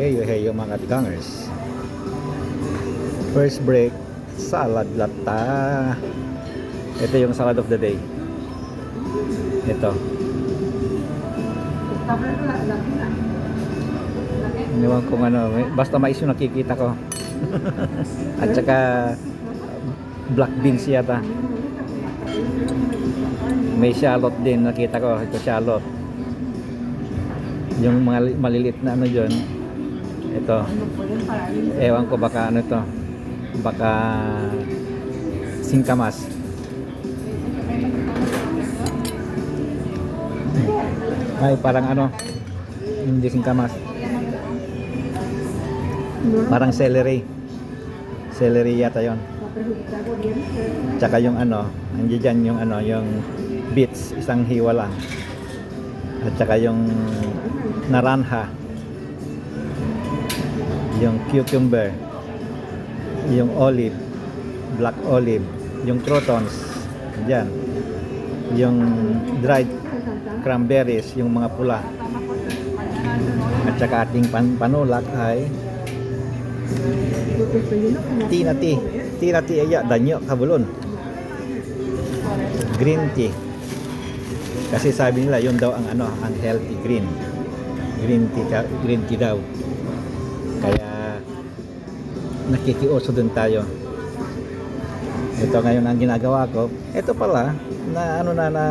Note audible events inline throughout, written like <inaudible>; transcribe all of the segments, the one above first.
Heyo heyo mga katigangers. First break, salad lata. Ito yung salad of the day. Ito. Iniwan kong ano, basta mais yung nakikita ko. <laughs> At saka black beans yata. May shallot din nakita ko. Ito shallot. Yung mga li- maliliit na ano dyan. Ito. Ewan ko baka ano ito. Baka singkamas. Ay, parang ano. Hindi singkamas. Parang celery. Celery yata yon. Tsaka yung ano, nandiyan dyan yung ano, yung beets, isang hiwa lang. At saka yung naranja. Yung cucumber. Yung olive, black olive, yung crotons, dyan. Yung dried cranberries, yung mga pula. At saka ating pan panulak ay tinati. Tinati aya danyo kabulon. Green tea. Kasi sabi nila yun daw ang ano, ang healthy green. Green tea, green tea daw. Kaya nakikiuso din tayo. Ito ngayon ang ginagawa ko. Ito pala na ano na na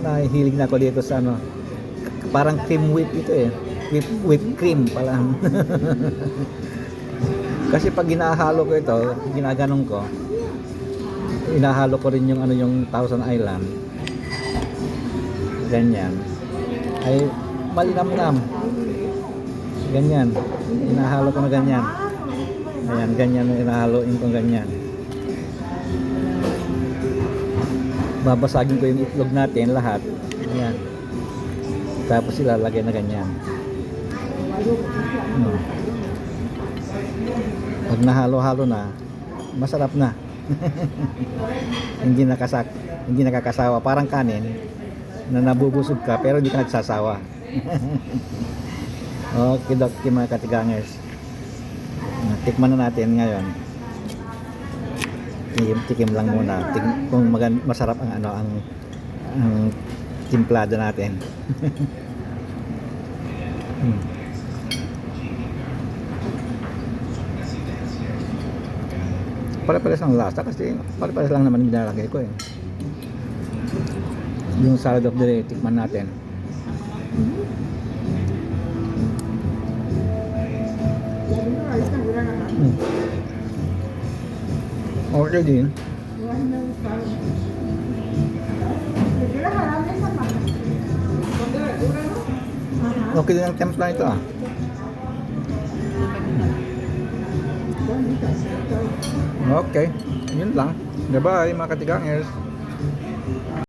nahilig na ako dito sa ano parang cream whip ito eh. Whip, whip cream pala. <laughs> Kasi pag ginahalo ko ito, ginaganong ko, inahalo ko rin yung ano yung Thousand Island. Ganyan. Ay malinamnam. Ganyan. Inahalo ko na ganyan. Ayan, ganyan yung inahaloin ko ganyan. Babasagin ko yung itlog natin lahat. Ayan. Tapos ilalagay na ganyan. Hmm. Pag nahalo-halo na, masarap na. <laughs> hindi nakasak, hindi nakakasawa. Parang kanin na nabubusog ka pero hindi ka nagsasawa. <laughs> okay, dok, mga katigangers. Tikman na natin ngayon. Tikim, tikim lang muna. Tik, kung magan, masarap ang ano ang ang timplada natin. hmm. <laughs> Pare-pares ang lasa kasi pare-pares lang naman yung binalagay ko eh. Yung salad of the day, tikman natin. Hmm. Okay din. Okay din ang templa ito ah. Okay. Yun lang. Bye-bye mga katigangers.